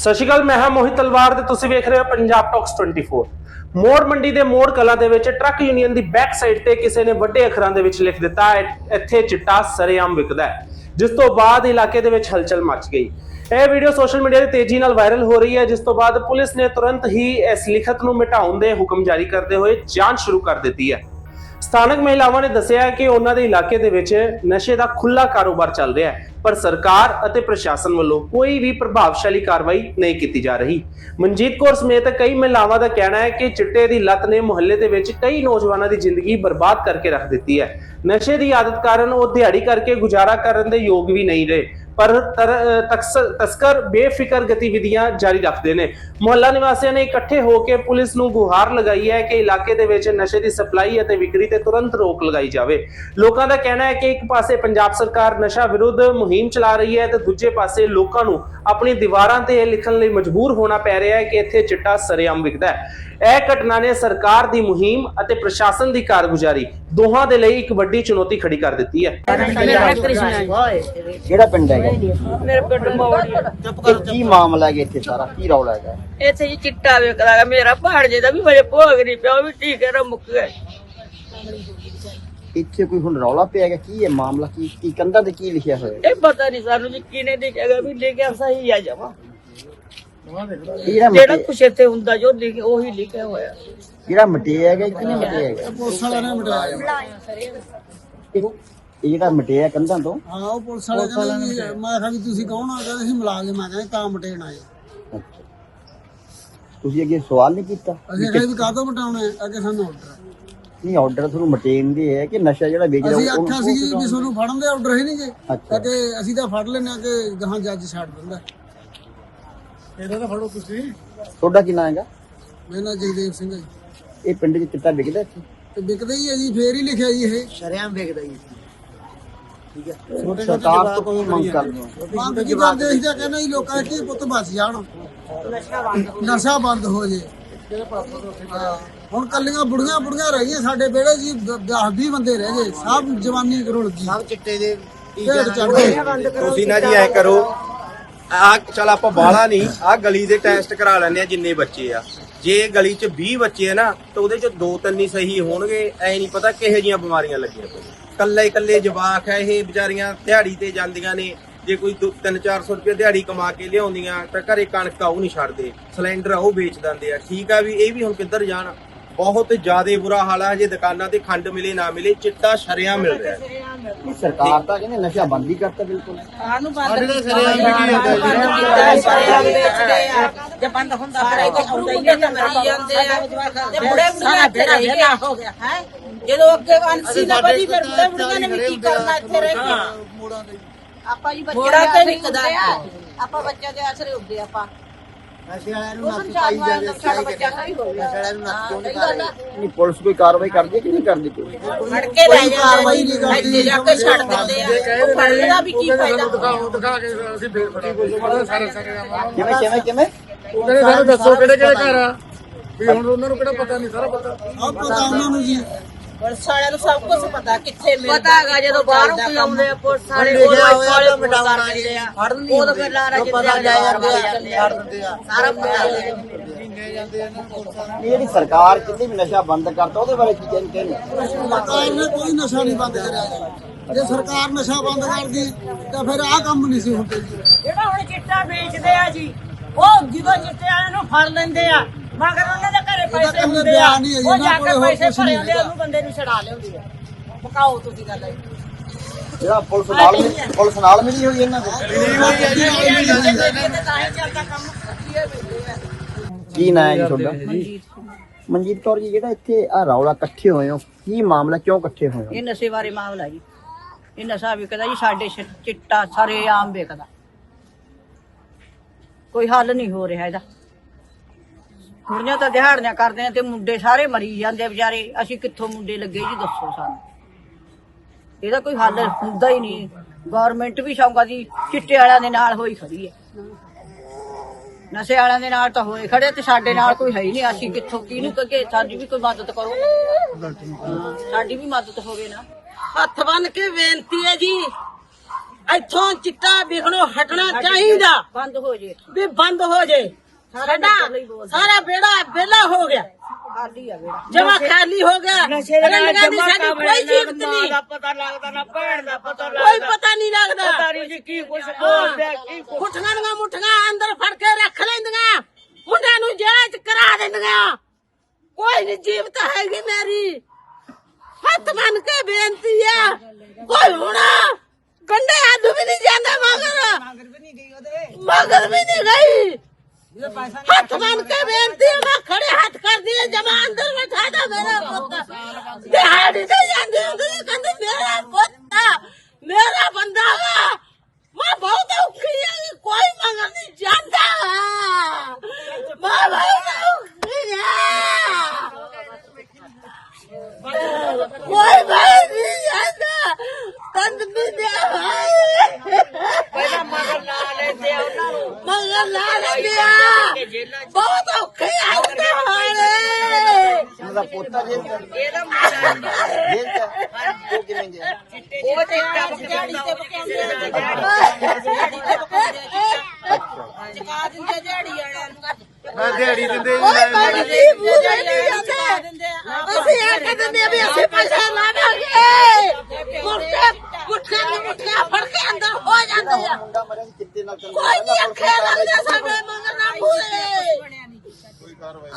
ਸਤਿ ਸ਼੍ਰੀ ਅਕਾਲ, ਮੈਂ ਹਾਂ ਮੋਹਿਤ ਤਲਵਾਰ ਤੇ ਤੁਸੀਂ ਵੇਖ ਰਹੇ ਹੋ ਪੰਜਾਬ ਟਾਕਸ 24 ਮੋੜ ਮੰਡੀ ਦੇ ਮੋੜ ਕਲਾ ਦੇ ਵਿੱਚ ਟਰੱਕ ਯੂਨੀਅਨ ਦੀ ਬੈਕ ਸਾਈਡ ਤੇ ਕਿਸੇ ਨੇ ਵੱਡੇ ਅੱਖਰਾਂ ਦੇ ਵਿੱਚ ਲਿਖ ਦਿੱਤਾ ਹੈ, ਇੱਥੇ ਚਿੱਟਾ ਸਰੇਆਮ ਵਿਕਦਾ ਹੈ, ਜਿਸ ਤੋਂ ਬਾਅਦ ਇਲਾਕੇ ਦੇ ਵਿੱਚ ਹਲਚਲ ਮਚ ਗਈ। ਇਹ ਵੀਡੀਓ ਸੋਸ਼ਲ ਮੀਡੀਆ ਤੇ ਤੇਜ਼ੀ ਨਾਲ ਵਾਇਰਲ ਹੋ ਰਹੀ ਹੈ, ਜਿਸ ਤੋਂ ਬਾਅਦ ਪੁਲਿਸ ਨੇ ਤੁਰੰਤ ਹੀ ਇਸ ਲਿਖਤ ਨੂੰ ਮਿਟਾਉਣ ਦੇ ਹੁਕਮ ਜਾਰੀ ਕਰਦੇ ਹੋਏ ਜਾਂਚ ਸ਼ੁਰੂ ਕਰ ਦਿੱਤੀ ਹੈ। ਸਥਾਨਕ ਮਹਿਲਾਵਾਂ ਨੇ ਦੱਸਿਆ ਹੈ ਕਿ ਉਹਨਾਂ ਦੇ ਇਲਾਕੇ ਦੇ ਵਿੱਚ ਨਸ਼ੇ ਦਾ ਖੁੱਲਾ ਕਾਰੋਬਾਰ ਚੱਲ ਰਿਹਾ ਹੈ, ਪਰ ਸਰਕਾਰ ਅਤੇ ਪ੍ਰਸ਼ਾਸਨ ਵੱਲੋਂ ਕੋਈ ਵੀ ਪ੍ਰਭਾਵਸ਼ਾਲੀ ਕਾਰਵਾਈ ਨਹੀਂ ਕੀਤੀ ਜਾ ਰਹੀ। ਮਨਜੀਤ ਕੌਰ ਸਮੇਤ ਕਈ ਮਹਿਲਾਵਾਂ ਦਾ ਕਹਿਣਾ ਹੈ ਕਿ ਚਿੱਟੇ ਦੀ ਲਤ ਨੇ ਮੁਹੱਲੇ ਦੇ ਵਿੱਚ ਕਈ ਨੌਜਵਾਨਾਂ ਦੀ ਜ਼ਿੰਦਗੀ ਬਰਬਾਦ ਕਰਕੇ ਰੱਖ ਦਿੱਤੀ ਹੈ। ਨਸ਼ੇ ਦੀ ਆਦਤ ਕਾਰਨ ਉਹ ਦਿਹਾੜੀ ਕਰਕੇ ਗੁਜ਼ਾਰਾ ਕਰਨ ਦੇ ਯੋਗ ਵੀ ਨਹੀਂ ਰਹੇ। ਪਰ ਤਸਕਰ ਬੇਫਿਕਰ ਗਤੀਵਿਧੀਆਂ ਜਾਰੀ ਰੱਖਦੇ ਨੇ। ਮੁਹੱਲਾ ਨਿਵਾਸੀਆਂ ਨੇ ਇਕੱਠੇ ਹੋ ਕੇ ਪੁਲਿਸ ਨੂੰ ਗੁਹਾਰ ਲਗਾਈ ਹੈ ਕਿ ਇਲਾਕੇ ਦੇ ਵਿੱਚ ਨਸ਼ੇ ਦੀ ਸਪਲਾਈ ਅਤੇ ਵਿਕਰੀ ਤੇ ਤੁਰੰਤ ਰੋਕ ਲਗਾਈ ਜਾਵੇ। ਲੋਕਾਂ ਦਾ ਕਹਿਣਾ ਹੈ ਕਿ ਇੱਕ ਪਾਸੇ ਪੰਜਾਬ ਸਰਕਾਰ ਨਸ਼ਾ ਵਿਰੁੱਧ ਮੁਹਿੰਮ ਚਲਾ ਰਹੀ ਹੈ ਤੇ ਦੂਜੇ ਪਾਸੇ ਲੋਕਾਂ ਨੂੰ ਆਪਣੀ ਦੀਵਾਰਾਂ ਤੇ ਇਹ ਲਿਖਣ ਲਈ ਮਜਬੂਰ ਹੋਣਾ ਪੈ ਰਿਹਾ ਹੈ ਕਿ ਇੱਥੇ ਚਿੱਟਾ ਸਰੇਆਮ ਵਿਕਦਾ ਹੈ। ਇਹ ਘਟਨਾ ਨੇ ਸਰਕਾਰ ਦੀ ਮੁਹਿੰਮ ਅਤੇ ਪ੍ਰਸ਼ਾਸਨ ਦੀ ਕਾਰਗੁਜ਼ਾਰੀ ਦੋਹਾਂ ਦੇ ਲਈ ਇੱਕ ਵੱਡੀ ਚੁਣੌਤੀ ਖੜੀ ਕਰ ਦਿੱਤੀ ਹੈ। ਹੈ। ਕਿਹੜਾ ਪਿੰਡ ਹੈਗਾ? ਮੇਰੇ ਪਿੰਡ ਮੌੜੀ ਕੀ ਮਾਮਲਾ ਹੈਗਾ ਇੱਥੇ ਸਾਰਾ? ਕੀ ਰੌਲਾ ਹੈਗਾ? ਇੱਥੇ ਜੀ ਚਿੱਟਾ ਵੇਖਦਾ ਹੈ ਮੇਰਾ ਪਹਾੜ ਜੇ ਦਾ ਵੀ ਮੇਰੇ ਭੋਗ ਨਹੀਂ ਪਿਆ ਉਹ ਵੀ ਟੀਕੇ ਨਾਲ ਮੁੱਕ ਗਿਆ। ਇੱਥੇ ਕੋਈ ਹੁਣ ਰੌਲਾ ਪਿਆ ਹੈਗਾ? ਕੀ ਹੈ ਮਾਮਲਾ? ਕੀ ਕੀ ਕੰਧਾਂ ਤੇ ਕੀ ਲਿਖਿਆ ਹੋਇਆ ਹੈ? ਇਹ ਪਤਾ ਨਹੀਂ ਸਾਨੂੰ ਜੀ ਕਿਨੇ ਦੇਖਿਆਗਾ ਵੀ ਲਿਖਿਆ ਸਹੀ ਆ ਇਹ ਜਿਹੜਾ ਜਿਹੜਾ ਮਟੇ ਕੁਛ ਇੱਥੇ ਹੁੰਦਾ ਜੋ ਲਿਖਿਆ ਉਹੀ ਲਿਖਿਆ ਹੋਇਆ। ਜਿਹੜਾ ਮਟਿਆ ਹੈਗਾ ਕਿਹਨੇ ਮਟਿਆ ਹੈਗਾ? ਪੁਲਿਸ ਵਾਲਿਆਂ ਨੇ ਮਟਾਇਆ ਇਹ ਇਹ ਜਿਹੜਾ ਮਟਿਆ ਕੰਧਾਂ ਤੋਂ? ਹਾਂ ਉਹ ਪੁਲਿਸ ਵਾਲੇ ਕਹਿੰਦੇ ਵੀ ਮੈਂ ਕਿਹਾ ਵੀ ਤੁਸੀਂ ਕੌਣ ਆ? ਕਹਿੰਦੇ ਅਸੀਂ ਮੁਲਾਜ਼ਮ ਆ ਕਹਿੰਦੇ ਤਾਂ ਮਟੇਣ ਆਏ ਅੱਛਾ। ਤੁਸੀਂ ਅੱਗੇ ਸਵਾਲ ਨਹੀਂ ਕੀਤਾ? ਅਸੀਂ ਕਿਹਾ ਵੀ ਕਾਹਤੋਂ ਮਟਾਉਣੇ ਆ? ਅੱਗੇ ਸਾਨੂੰ ਆਰਡਰ ਨਹੀਂ ਆਰਡਰ ਤੁਹਾਨੂੰ ਮਟੇਨ ਦੇ ਹੈ ਕਿ ਨਸ਼ਾ ਜਿਹੜਾ ਵੇਚਦਾ ਅਸੀਂ ਉਹਨੂੰ- ਆਖਿਆ ਸੀ ਵੀ ਤੁਹਾਨੂੰ ਫੜਨ ਦੇ ਆਰਡਰ ਹੀ ਨਹੀਂਗੇ ਅੱਛਾ। ਕਿ ਅਸੀਂ ਤਾਂ ਫੜ ਲੈਣੇ ਕਿ ਗਾਹਾਂ ਜੱਜ ਛੱਡ ਦਿੰਦਾ। ਇਹਦਾ ਤਾਂ ਫੜੋ ਤੁਸੀਂ। ਤੁਹਾਡਾ ਕੀ ਨਾਮ ਹੈਗਾ? ਮੇਰਾ ਨਾਂ ਜਗਦੇਵ ਸਿੰਘ ਹੈ ਜੀ। ਇਹ ਪਿੰਡ 'ਚ ਚਿੱਟਾ ਵਿਕਦਾ ਇੱਥੇ? ਤੇ ਵਿਕਦਾ ਹੀ ਹੈ ਜੀ ਫੇਰ ਹੀ ਲਿਖਿਆ ਜੀ ਇਹ। ਸਰਕਾਰ ਤੋਂ ਕੋਈ ਮੰਗ ਕਰਦੇ ਹੋ? ਮੰਗ ਕੀ ਕਰਦੇ ਅਸੀਂ ਤਾਂ ਕਹਿੰਦੇ ਜੀ ਲੋਕਾਂ ਦੇ ਪੁੱਤ ਬਚ ਜਾਣ। ਨਸ਼ਾ ਬੰਦ ਹੋ ਜੇ। ਹਾਂ। ਹੁਣ ਕੱਲੀਆਂ ਬੁੜੀਆਂ ਬੁੜੀਆਂ ਰਹਿ ਗਈਆਂ ਸਾਡੇ ਵਿਹੜੇ ਜੀ 10 20 ਬੰਦੇ ਰਹਿ ਗਏ ਸਭ ਜਵਾਨੀ ਰੁਲ ਗਈ ਸਭ ਚਿੱਟੇ ਦੇ ਚੜ ਗਏ। ਤੁਸੀਂ ਨਾ ਜੀ ਐ ਕਰੋ ਆ ਚਲ ਆਪਾਂ ਬਾਹਲਾ ਨਹੀਂ ਆ ਗਲੀ ਦੇ ਟੈਸਟ ਕਰਾ ਲੈਂਦੇ ਆ ਜਿੰਨੇ ਬੱਚੇ ਆ। ਜੇ ਗਲੀ 'ਚ 20 ਬੱਚੇ ਆ ਨਾ ਤਾਂ ਉਹਦੇ 'ਚ ਦੋ ਤਿੰਨ ਹੀ ਸਹੀ ਹੋਣਗੇ ਐ ਨਹੀਂ ਪਤਾ ਕਿਹੋ ਜੀਆਂ ਬਿਮਾਰੀਆਂ ਲੱਗੀਆਂ ਕੱਲੇ ਕੱਲੇ ਜਵਾਕ ਆ ਇਹ ਵਿਚਾਰੀਆਂ ਦਿਹਾੜੀ ਤੇ ਜਾਂਦੀਆਂ ਨੇ ਜੇ ਕੋਈ 3-400 ਰੁਪਏ ਦਿਹਾੜੀ ਕਮਾ ਕੇ ਲਿਆਉਂਦੀਆਂ ਤਾਂ ਘਰੇ ਕਣਕ ਆ ਉਹ ਨਹੀਂ ਛੱਡਦੇ ਸਿਲੰਡਰ ਆ ਉਹ ਵੇਚ ਦਿੰਦੇ ਆ। ਠੀਕ ਆ ਵੀ ਇਹ ਵੀ ਹੁਣ ਕਿੱਧਰ ਜਾਣ? ਬਹੁਤ ਜ਼ਿਆਦਾ ਬੁਰਾ ਹਾਲ ਆ ਜੇ ਦੁਕਾਨਾਂ ਤੇ ਖੰਡ ਮਿਲੇ ਨਾ ਮਿਲੇ ਚਿੱਟਾ ਸ਼ਰਿਆਂ ਮਿਲ ਰਿਹਾ। ਸਰਕਾਰ ਤਾਂ ਕਹਿੰਦੇ ਨਸ਼ਾ ਬੰਦ ਹੀ ਕਰਤਾ ਬਿਲਕੁਲ। ਸਾਨੂੰ ਬੰਦ ਜੇ। ਬੰਦ ਹੁੰਦਾ ਫਿਰ ਇਹ ਹੁੰਦਾ ਹੀ ਨਹੀਂ ਮਰੀ ਜਾਂਦੇ ਆ। ਤੇ ਬੁੜੇ ਬੁੜੀਆਂ ਇੱਥੇ ਰਹਿ ਗਏ ਹੋ ਗਿਆ। ਹੈ? ਜਦੋਂ ਅੱਗੇ ਅੰਸੀ ਨਾ ਵਧੀ ਫਿਰ ਬੁੜੇ ਬੁੜੀਆਂ ਨੇ ਵੀ ਕੀ ਕਰਨਾ ਇੱਥੇ ਰਹਿ ਕੇ ਆਪਾਂ ਜੀ ਬੱਚਿਆਂ ਦੇ ਨਿਕਦਾ ਆਪਾਂ ਬੱਚਿਆਂ ਦੇ ਆਸਰੇ ਉੱਡੇ ਆਪਾਂ। ਨਸ਼ੇ ਵਾਲਿਆਂ ਨੂੰ ਨੱਥ ਪਾਈ ਜਾਵੇ ਸਾਡਾ ਬੱਚਾ ਸਹੀ ਹੋ ਗਿਆ। ਨਸ਼ੇ ਵਾਲਿਆਂ ਨੂੰ ਨੱਥ ਕਿਉਂ ਨਹੀਂ ਪਾ ਰਹੀ ਨਹੀਂ ਪੁਲਿਸ ਕੋਈ ਕਾਰਵਾਈ ਕਰਦੀ ਹੈ ਕਿ ਨਹੀਂ ਕਰਦੀ ਕੋਈ? ਫੜ ਕੇ ਲੈ ਜਾਂਦੇ ਇੱਥੇ ਜਾ ਕੇ ਛੱਡ ਦਿੰਦੇ ਆ। ਉਹ ਫੜਨ ਦਾ ਵੀ ਕੀ ਫਾਇਦਾ? ਦਿਖਾ ਕੇ ਅਸੀਂ ਫੇਰ ਫੜੀ ਸਾਰੇ ਸਾਰੇ ਕਿਵੇਂ ਕਿਵੇਂ ਕਿਵੇਂ? ਉਹ ਕਹਿੰਦੇ ਸਾਨੂੰ ਦੱਸੋ ਕਿਹੜੇ ਕਿਹੜੇ ਘਰ ਆ? ਵੀ ਹੁਣ ਉਹਨਾਂ ਨੂੰ ਕਿਹੜਾ ਪਤਾ ਨਹੀਂ ਸਾਰਾ ਪਤਾ। ਆ ਪਤਾ ਉਹਨਾਂ ਨੂੰ ਜੀ। ਪੁਲਿਸ ਵਾਲਿਆਂ ਨੂੰ ਸਭ ਕੁਝ ਪਤਾ ਕਿੱਥੇ ਮਿਲਦਾ ਪਤਾ ਹੈਗਾ ਜਦੋਂ ਬਾਹਰੋਂ ਕੋਈ ਆਉਂਦੇ ਆ ਪੁਲਿਸ ਵਾਲੇ ਉਦੋਂ ਵਾਲੇ ਮਿਟਾਉਣ ਦਿੰਦੇ ਆ। ਉਦੋਂ ਫਿਰ ਲਾਰਾ ਜਿੱਤੇ ਆ ਜਾਂਦੇ ਆ। ਸਾਰਾ ਪਤਾ ਹੈ ਇਹ ਜਿਹੜੀ ਸਰਕਾਰ ਕਿਤੇ ਵੀ ਨਸ਼ਾ ਬੰਦ ਕਰਤਾ ਉਹਦੇ ਬਾਰੇ ਕੀ ਕਹਿੰਦੇ ਨੇ ਸਰਕਾਰ ਨੇ ਕੋਈ ਨਸ਼ਾ ਨਹੀਂ ਬੰਦ ਕਰਿਆ ਜੀ। ਜੇ ਸਰਕਾਰ ਨਸ਼ਾ ਬੰਦ ਕਰਦੀ ਤਾਂ ਫਿਰ ਆਹ ਕੰਮ ਨਹੀਂ ਸੀ ਹੁੰਦੇ ਜੀ। ਜਿਹੜਾ ਹੁਣ ਚਿੱਟਾ ਵੇਚਦੇ ਆ ਜੀ ਉਹ ਜਦੋਂ ਚਿੱਟੇ ਵਾਲਿਆਂ ਨੂੰ ਫੜ ਲੈਂਦੇ ਆ। ਮਗਰ ਉਹਨਾਂ ਦੇ ਘਰੇ ਪੈਸੇ ਹੁੰਦੇ ਆ। ਉਹ ਜਾ ਕੇ ਪੈਸੇ ਭਰੇ ਹੁੰਦੇ। ਉਹਨੂੰ ਬੰਦੇ ਨੂੰ ਛਡਾ ਲਿਆਉਂਦੇ ਆ। ਪਕਾਓ ਤੁਸੀਂ ਗੱਲ ਹੈ ਜਿਹੜਾ ਪੁਲਿਸ ਨਾਲ ਪੁਲਿਸ ਨਾਲ ਮਿਲੀ ਹੋਈ ਇਹਨਾਂ ਦੇ? ਤਾਂ ਹੀ ਚੱਲਦਾ ਕੰਮ ਕੀ ਨਾਂ ਹੈ ਜੀ ਤੁਹਾਡਾ? ਮਨਜੀਤ ਕੌਰ ਜੀ ਜਿਹੜਾ ਇੱਥੇ ਆ ਰੌਲਾ ਇਕੱਠੇ ਹੋਏ ਹੋ ਕੀ ਮਾਮਲਾ ਕਿਉਂ ਇਕੱਠੇ ਹੋਏ ਹੋ? ਇਹ ਨਸ਼ੇ ਬਾਰੇ ਮਾਮਲਾ ਜੀ। ਇਹ ਨਸ਼ਾ ਵਿਕਦਾ ਜੀ ਸਾਡੇ ਚਿੱਟਾ ਸਾਰੇ ਆਮ ਵਿਕਦਾ ਕੋਈ ਹੱਲ ਨਹੀਂ ਹੋ ਰਿਹਾ ਇਹਦਾ। ਕੁੜੀਆਂ ਤਾਂ ਦਿਹਾੜੀਆਂ ਕਰਦੇ ਆ ਤੇ ਮੁੰਡੇ ਸਾਰੇ ਮਰੀ ਜਾਂਦੇ ਵਿਚਾਰੇ। ਅਸੀਂ ਕਿੱਥੋਂ ਮੁੰਡੇ ਲੱਗੇ ਜੀ ਦੱਸੋ ਸਾਨੂੰ। ਇਹਦਾ ਕੋਈ ਹੱਲ ਹੁੰਦਾ ਹੀ ਨਹੀਂ। ਗਵਰਨਮੈਂਟ ਵੀ ਸ਼ੌਂਕਾ ਦੀ ਚਿੱਟੇ ਵਾਲਿਆਂ ਦੇ ਨਾਲ ਹੋਈ ਖੜੀ ਹੈ। ਨਸ਼ੇ ਵਾਲਿਆਂ ਦੇ ਨਾਲ ਤਾਂ ਹੋਏ ਖੜੇ ਤੇ ਸਾਡੇ ਨਾਲ ਕੋਈ ਹੈ ਹੀ ਨਹੀਂ। ਅਸੀਂ ਕਿੱਥੋਂ, ਕਿਹਨੂੰ ਕਹੇ ਸਾਡੀ ਵੀ ਕੋਈ ਮਦਦ ਕਰੋ। ਸਾਡੀ ਵੀ ਮਦਦ ਹੋਵੇ ਨਾ। ਹੱਥ ਬੰਨ ਕੇ ਬੇਨਤੀ ਹੈ ਜੀ। ਇੱਥੋਂ ਚਿੱਟਾ ਵਿਖਣੋਂ ਹਟਣਾ ਚਾਹੀਦਾ। ਬੰਦ ਹੋ ਜੇ। ਵੀ ਬੰਦ ਹੋ ਜੇ। ਸਾਡਾ ਸਾਰਾ ਬੇੜਾ ਵਿਹਲਾ ਹੋ ਗਿਆ। ਖਾਲੀ ਆ ਵੇੜਾ ਜਮਾ ਖਾਲੀ ਹੋ ਗਿਆ। ਰੰਗਾਂ ਦੀ ਸਾਡੀ ਕੋਈ ਕੀਮਤ ਨਹੀਂ। ਪਤਾ ਲੱਗਦਾ ਨਾ ਭੈਣ ਦਾ ਪਤਾ ਕੋਈ ਪਤਾ ਨਹੀਂ ਲੱਗਦਾ। ਨਹੀਂ ਜੀ ਕੀ ਕੁਛ ਬੋਲਦਾ ਕੀ ਮੁੱਠੀਆਂ ਦੀਆਂ ਮੁੱਠੀਆਂ ਅੰਦਰ ਫੜ ਕੇ ਰੱਖ ਲੈਂਦੀਆਂ। ਮੁੰਡਿਆਂ ਨੂੰ ਜੇਲ੍ਹ ਚ ਕਰਾ ਦਿੰਦੀਆਂ। ਕੋਈ ਨਹੀਂ ਜੀਵਤ ਹੈਗੀ ਮੇਰੀ। ਹੱਥ ਬੰਨ ਕੇ ਬੇਨਤੀ ਆ ਕੋਈ ਹੁਣਾ ਗੰਡੇ ਹੱਥ ਵੀ ਨਹੀਂ ਜਾਂਦਾ ਮਗਰ ਮਗਰ ਵੀ ਨਹੀਂ ਗਈ ਹੱਥ ਬੰਨ ਕੇ ਬੇਨਤੀ ਆ, ਮੈਂ ਖੜੇ ਹੱਥ ਕਰਦੀ ਆ ਜਮਾ ਅੰਦਰ ਬਿਠਾ ਦਾ ਮੇਰਾ ਪੁੱਤ ਦਿਹਾੜੀ ਤੇ ਜਾਂਦੀ ਹੁੰਦੀ ਸੀ, ਕਹਿੰਦੀ ਮੇਰਾ ਪੁੱਤ ਮੇਰਾ ਬੰਦਾ ਵਾ ਮੈਂ ਬਹੁਤ ਔਖੀ ਆ ਕੋਈ ਮੰਗਣ ਨਹੀਂ ਜਾਂਦਾ ਮੈਂ ਬਹੁਤ ਔਖੀ ਆ ਕੋਈ ਬਾਹਰ ਨਹੀਂ ਜਾਂਦਾ ਤੰਦ ਨਹੀਂ ਦੇ ਪਹਿਲਾਂ ਮਗਰ ਲਾ ਲੈਂਦੇ ਆ ਉਹਨਾਂ ਨੂੰ ਮਗਰ ਲਾ ਲੈਂਦੇ ਆ ਬਹੁਤ ਔਖੇ ਆ ਉਹਦੇ ਹਾਲੇ ਇਹਨਾਂ ਦਾ ਪੋਤਾ ਜੇਲ੍ਹ ਚ ਇਹਦਾ ਮੁੰਡਾ ਜੇਲ੍ਹ ਚ ਉਹ ਕਿਵੇਂ ਗਿਆ? ਉਹ ਤੇ ਟੱਪ ਕੇ ਬੰਦਾ ਉਹ ਕਿਸੇ ਦੇ ਚਕਾ ਦਿੰਦੇ ਦਿਹਾੜੀ ਵਾਲਿਆਂ ਨੂੰ। ਮੈਂ ਦਿਹਾੜੀ ਦਿੰਦੇ ਓਏ ਜੀ ਬੂਝੇ ਨਹੀਂ ਜਾਂਦੇ। ਅਸੀਂ ਇਹ ਕਹਿੰਦੇ ਵੀ ਅਸੀਂ ਪੈਸੇ ਲਾਵਾਂਗੇ ਮੁੱਠੇ ਮੁੱਠੇ ਨੂੰ ਮੁੱਠੀਆਂ ਫੜ ਕੇ ਅੰਦਰ ਹੋ ਜਾਂਦੇ ਆ। ਮੁੰਡਾ ਮਰਿਆ ਸੀ ਕਿੱਤੇ ਨਾਲ ਚੱਲ ਕੋਈ ਨਹੀਂ ਅੱਖੇ ਲੱਗਦੇ ਸਾਡੇ ਮਗਰ ਨਾ ਪੂਰੇ ਕੋਈ ਕਾਰਵਾਈ